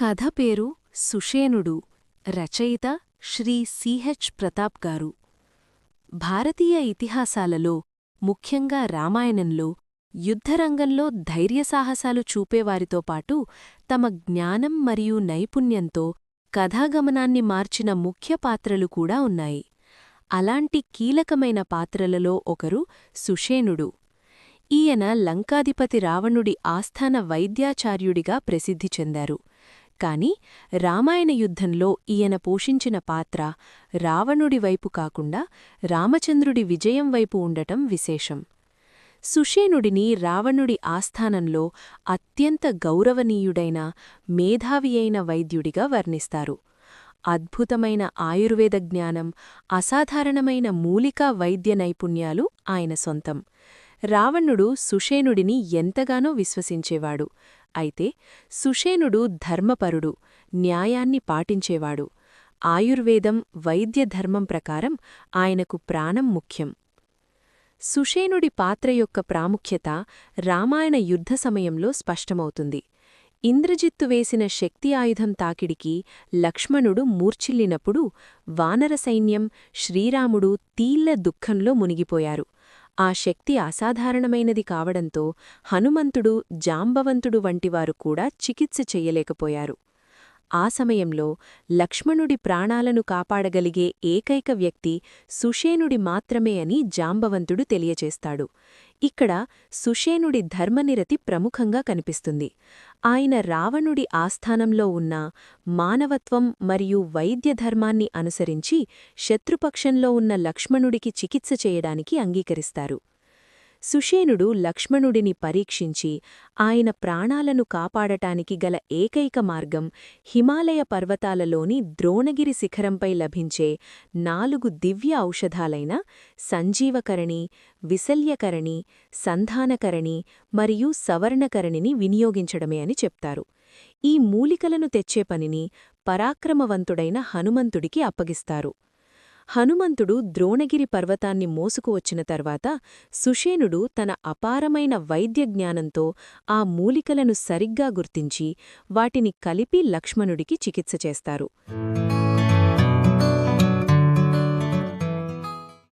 కథ పేరు సుషేనుడు రచయిత శ్రీ సిహెచ్ ప్రతాప్ గారు. భారతీయ ఇతిహాసాలలో ముఖ్యంగా రామాయణంలో యుద్ధరంగంలో ధైర్యసాహసాలు చూపేవారితో పాటు తమ జ్ఞానం మరియు నైపుణ్యంతో కథాగమనాన్ని మార్చిన ముఖ్య పాత్రలు కూడా ఉన్నాయి. అలాంటి కీలకమైన పాత్రలలో ఒకరు సుషేనుడు ఈయన లంకాధిపతి రావణుడి ఆస్థాన వైద్యాచార్యుడిగా ప్రసిద్ధి చెందారు. కాని రామాయణ యుద్ధంలో ఈయన పోషించిన పాత్ర రావణుడి వైపు కాకుండా రామచంద్రుడి విజయం వైపు ఉండటం విశేషం. సుషేనుడిని రావణుడి ఆస్థానంలో అత్యంత గౌరవనీయుడైన మేధావియైన వైద్యుడిగా వర్ణిస్తారు. అద్భుతమైన ఆయుర్వేద జ్ఞానం అసాధారణమైన మూలికా వైద్య నైపుణ్యాలు ఆయన సొంతం. రావణుడు సుషేనుడిని ఎంతగానో విశ్వసించేవాడు. అయితే సుషేనుడు ధర్మపరుడు న్యాయాన్ని పాటించేవాడు. ఆయుర్వేదం వైద్యధర్మం ప్రకారం ఆయనకు ప్రాణం ముఖ్యం. సుషేనుడి పాత్ర యొక్క ప్రాముఖ్యత రామాయణ యుద్ధ సమయంలో స్పష్టమవుతుంది. ఇంద్రజిత్తు వేసిన శక్తి ఆయుధం తాకిడికి లక్ష్మణుడు మూర్ఛిల్లినప్పుడు వానర సైన్యం శ్రీరాముడు తీళ్ళ దుఃఖంలో మునిగిపోయారు. ఆ శక్తి అసాధారణమైనది కావడంతో హనుమంతుడు జాంబవంతుడు వంటివారు కూడా చికిత్స చెయ్యలేకపోయారు ఆ సమయంలో లక్ష్మణుడి ప్రాణాలను కాపాడగలిగే ఏకైక వ్యక్తి సుషేనుడి మాత్రమే అని జాంబవంతుడు తెలియచేస్తాడు. ఇక్కడ సుషేనుడి ధర్మనిరతి ప్రముఖంగా కనిపిస్తుంది. ఆయన రావణుడి ఆస్థానంలో ఉన్న మానవత్వం మరియు వైద్యధర్మాన్ని అనుసరించి శత్రుపక్షంలో ఉన్న లక్ష్మణుడికి చికిత్స చేయడానికి అంగీకరిస్తారు. సుషేనుడు లక్ష్మణుడిని పరీక్షించి ఆయన ప్రాణాలను కాపాడటానికి గల ఏకైక మార్గం హిమాలయ పర్వతాలలోని ద్రోణగిరి శిఖరంపై లభించే నాలుగు దివ్య ఔషధాలైన సంజీవకరణి విశల్యకరణి సంధానకరణి మరియు సవర్ణకరణిని వినియోగించడమే అని చెప్తారు. ఈ మూలికలను తెచ్చే పనిని పరాక్రమవంతుడైన హనుమంతుడికి అప్పగిస్తారు. హనుమంతుడు ద్రోణగిరి పర్వతాన్ని మోసుకువచ్చిన తర్వాత సుషేనుడు తన అపారమైన వైద్యజ్ఞానంతో ఆ మూలికలను సరిగ్గా గుర్తించి వాటిని కలిపి లక్ష్మణుడికి చికిత్స చేస్తారు.